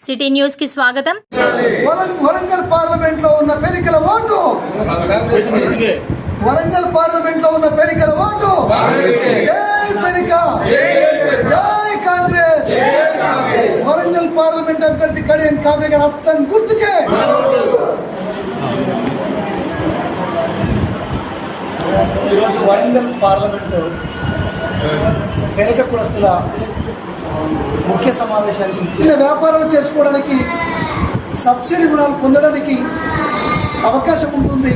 City న్యూస్కి స్వాగతం వరంగల్ పార్లమెంట్లో ఉన్న పెరికల ఓటు! వరంగల్ పార్లమెంట్లో ఉన్న పెరికల ఓటు! జై పెరిక! జై కాంగ్రెస్! వరంగల్ పార్లమెంట్ అభ్యర్థి కడియం కావ్య గారి హస్తం గుర్తుకే! ఈరోజు వరంగల్ పార్లమెంటు పెరిక కులస్తుల ముఖ్య సమావేశానికి చిన్న వ్యాపారాలు చేసుకోవడానికి సబ్సిడీ రుణాలు పొందడానికి అవకాశం ఉంటుంది.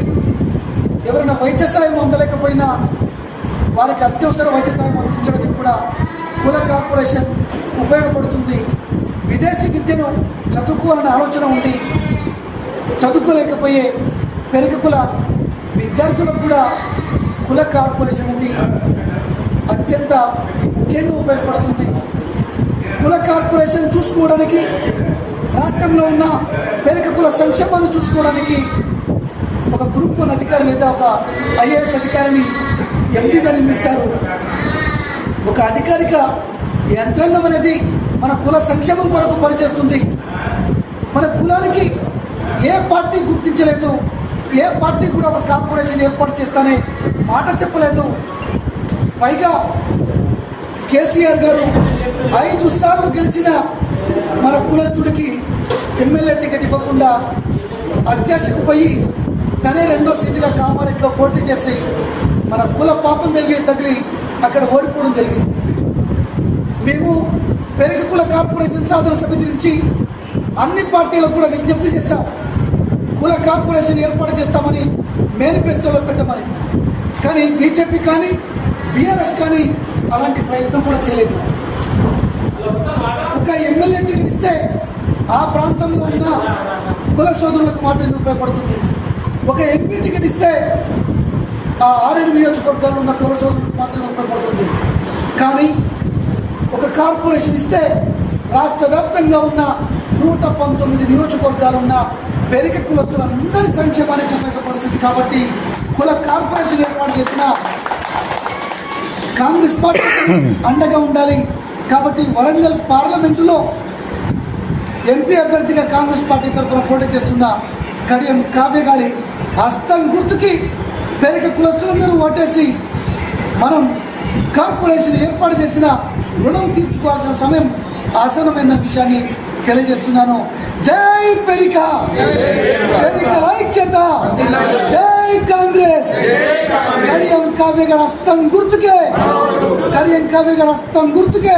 ఎవరైనా వైద్య సాయం అందలేకపోయినా వారికి అత్యవసర వైద్య సాయం అందించడానికి కూడా కుల కార్పొరేషన్ ఉపయోగపడుతుంది. విదేశీ విద్యను చదువుకోవాలనే ఆలోచన ఉండి చదువుకోలేకపోయే పెరుగు కుల విద్యార్థులకు కూడా కుల కార్పొరేషన్ అనేది అత్యంత ముఖ్యంగా ఉపయోగపడుతుంది. కుల కార్పొరేషన్ చూసుకోవడానికి రాష్ట్రంలో ఉన్న పేరిక కుల సంక్షేమాన్ని చూసుకోవడానికి ఒక గ్రూప్ వన్ అధికారి లేదా ఒక ఐఏఎస్ అధికారిని ఎంపీగా నిర్మిస్తారు ఒక అధికారిక యంత్రాంగం అనేది మన కుల సంక్షేమం కొరకు పనిచేస్తుంది. మన కులానికి ఏ పార్టీ గుర్తించలేదు ఏ పార్టీ కూడా ఒక కార్పొరేషన్ ఏర్పాటు చేస్తానే మాట చెప్పలేదు. పైగా కేసీఆర్ గారు ఐదు సార్లు గెలిచిన మన కులస్తుడికి ఎమ్మెల్యే టికెట్ ఇవ్వకుండా అత్యాశకు పోయి తనే రెండో సీటుగా కామారెడ్డిలో పోటీ చేసి మన కుల పాపం తగిలి తగిలి అక్కడ ఓడిపోవడం జరిగింది. మేము పెరుగు కుల కార్పొరేషన్ సాధన సమితి నుంచి అన్ని పార్టీలకు కూడా విజ్ఞప్తి చేశాం. కుల కార్పొరేషన్ ఏర్పాటు చేస్తామని మేనిఫెస్టోలో పెట్టమని. కానీ బీజేపీ కానీ బీఆర్ఎస్ కానీ అలాంటి ప్రయత్నం కూడా చేయలేదు. ఒక ఎమ్మెల్యే టికెట్ ఇస్తే ఆ ప్రాంతంలో ఉన్న కుల సోదరులకు మాత్రమే ఉపయోగపడుతుంది. ఒక ఎంపీ టికెట్ ఇస్తే ఆ ఆరేడు నియోజకవర్గాల్లో ఉన్న కుల సోదరులకు మాత్రమే ఉపయోగపడుతుంది. కానీ ఒక కార్పొరేషన్ ఇస్తే రాష్ట్ర వ్యాప్తంగా ఉన్న నూట పంతొమ్మిది నియోజకవర్గాలు ఉన్న పెరిక కులస్తులందరి సంక్షేమానికి ఉపయోగపడుతుంది కాబట్టి కుల కార్పొరేషన్ ఏర్పాటు చేసిన కాంగ్రెస్ పార్టీ అండగా ఉండాలి. కాబట్టి వరంగల్ పార్లమెంటులో ఎంపీ అభ్యర్థిగా కాంగ్రెస్ పార్టీ తరఫున పోటీ చేస్తున్న కడియం కావ్య గారి హస్తం గుర్తుకి పెరిక కులస్తులందరూ ఓటేసి మనం కార్పొరేషన్ ఏర్పాటు చేసిన రుణం తీర్చుకోవాల్సిన సమయం ఆసనమైన విషయాన్ని తెలియజేస్తున్నాను. జై పెరిక! పెరిక ఐక్యత! జై కాంగ్రెస్! కడియం కావ్య హస్తం గుర్తుకే. కడియం కావ్య గారి హస్తం గుర్తుకే.